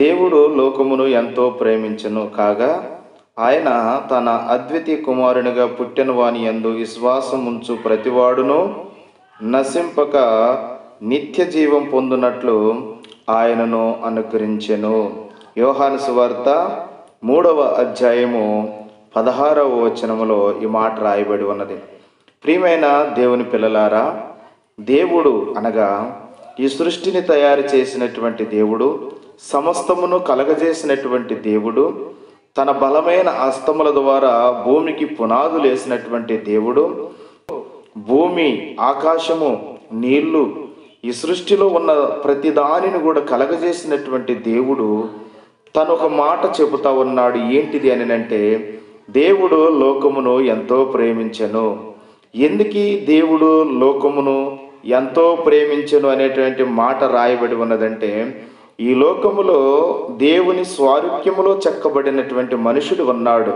దేవుడు లోకమును ఎంతో ప్రేమించెను కాగా ఆయన తన అద్వితీయ కుమారునిగా పుట్టిన వాని యందు విశ్వాసం ఉంచు ప్రతివాడును నశింపక నిత్య జీవం పొందునట్లు ఆయనను అనుగ్రహించెను యోహాను సువార్త మూడవ అధ్యాయము పదహారవ వచనములో ఈ మాట రాయబడి ఉన్నది. ప్రియమైన దేవుని పిల్లలారా దేవుడు అనగా ఈ సృష్టిని తయారు చేసినటువంటి దేవుడు సమస్తమును కలగజేసినటువంటి దేవుడు తన బలమైన హస్తముల ద్వారా భూమికి పునాదులు వేసినటువంటి దేవుడు భూమి ఆకాశము నీళ్ళు ఈ సృష్టిలో ఉన్న ప్రతి దానిని కూడా కలగజేసినటువంటి దేవుడు తను ఒక మాట చెబుతా ఉన్నాడు. ఏంటిది అని అంటే దేవుడు లోకమును ఎంతో ప్రేమించను. ఎందుకీ దేవుడు లోకమును ఎంతో ప్రేమించను అనేటువంటి మాట రాయబడి ఉన్నదంటే ఈ లోకములో దేవుని స్వారూప్యములో చెక్కబడినటువంటి మనుషుడు ఉన్నాడు.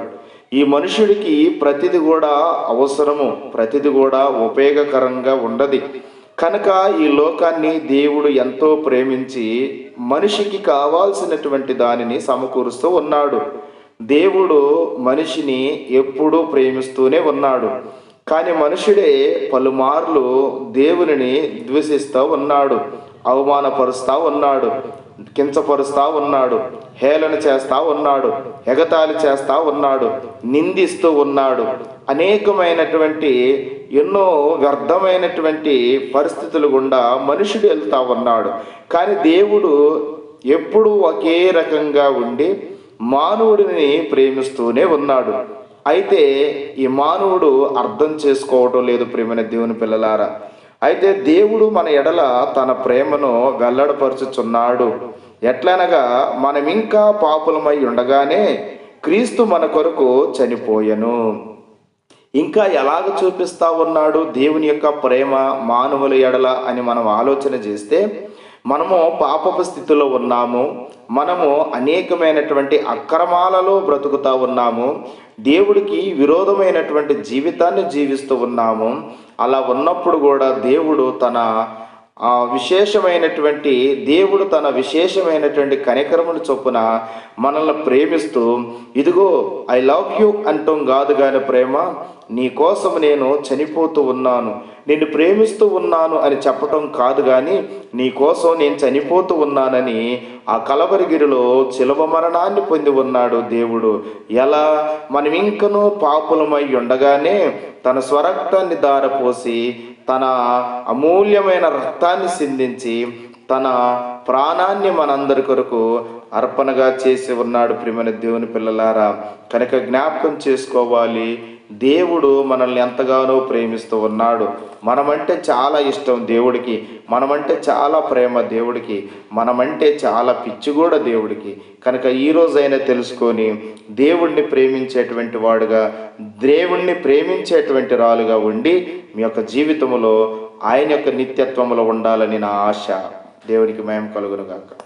ఈ మనుషుడికి ప్రతిది కూడా అవసరము ప్రతిది కూడా ఉపయోగకరంగా ఉండదు. కనుక ఈ లోకాన్ని దేవుడు ఎంతో ప్రేమించి మనిషికి కావాల్సినటువంటి దానిని సమకూరుస్తూ ఉన్నాడు. దేవుడు మనిషిని ఎప్పుడూ ప్రేమిస్తూనే ఉన్నాడు. కానీ మనుషుడే పలుమార్లు దేవునిని ద్వేషిస్తూ ఉన్నాడు. అవమానపరుస్తూ ఉన్నాడు కించపరుస్తూ ఉన్నాడు హేళన చేస్తూ ఉన్నాడు ఎగతాళి చేస్తూ ఉన్నాడు నిందిస్తూ ఉన్నాడు. అనేకమైనటువంటి ఎన్నో వ్యర్థమైనటువంటి పరిస్థితులు గుండా మనుషుడు వెళ్తా ఉన్నాడు. కానీ దేవుడు ఎప్పుడూ ఒకే రకంగా ఉండి మానవుడిని ప్రేమిస్తూనే ఉన్నాడు. అయితే ఈ మానవుడు అర్థం చేసుకోవటం లేదు ప్రేమైన దేవుని పిల్లలారా. అయితే దేవుడు మన ఎడల తన ప్రేమను వెల్లడపరుచుచున్నాడు. ఎట్లనగా మనం ఇంకా పాపులమై ఉండగానే క్రీస్తు మన కొరకు చనిపోయెను. ఇంకా ఎలాగ చూపిస్తా ఉన్నాడు దేవుని యొక్క ప్రేమ మానవుల ఎడల అని మనం ఆలోచన చేస్తే మనము పాపపు స్థితిలో ఉన్నాము మనము అనేకమైనటువంటి అక్రమాలలో బ్రతుకుతూ ఉన్నాము దేవుడికి విరోధమైనటువంటి జీవితాన్ని జీవిస్తూ ఉన్నాము. అలా ఉన్నప్పుడు కూడా దేవుడు తన విశేషమైనటువంటి దేవుడు తన విశేషమైనటువంటి కనికరమును చొప్పున మనల్ని ప్రేమిస్తూ ఇదిగో ఐ లవ్ యూ అంటాం కాదు కాని ప్రేమ నీ కోసం నేను చనిపోతూ ఉన్నాను. నిన్ను ప్రేమిస్తూ ఉన్నాను అని చెప్పటం కాదు కానీ నీ కోసం నేను చనిపోతూ ఉన్నానని ఆ కలవరిగిరిలో చిలవ మరణాన్ని పొంది ఉన్నాడు దేవుడు. ఎలా? మనం ఇంకనూ పాపులమై ఉండగానే తన స్వరక్తాన్ని దారపోసి తన అమూల్యమైన రక్తాన్ని సిందించి తన ప్రాణాన్ని మనందరి కొరకు అర్పణగా చేసి ఉన్నాడు ప్రియమైన దేవుని పిల్లలారా. కనుక జ్ఞాపకం చేసుకోవాలి దేవుడు మనల్ని ఎంతగానో ప్రేమిస్తూ ఉన్నాడు. మనమంటే చాలా ఇష్టం దేవుడికి. మనమంటే చాలా ప్రేమ దేవుడికి. మనమంటే చాలా పిచ్చి కూడా దేవుడికి. కనుక ఈ తెలుసుకొని దేవుణ్ణి ప్రేమించేటువంటి వాడుగా దేవుణ్ణి ప్రేమించేటువంటి రాలుగా ఉండి మీ యొక్క జీవితంలో ఆయన యొక్క నిత్యత్వంలో ఉండాలని నా ఆశ. దేవునికి మేము కలుగునుగాక.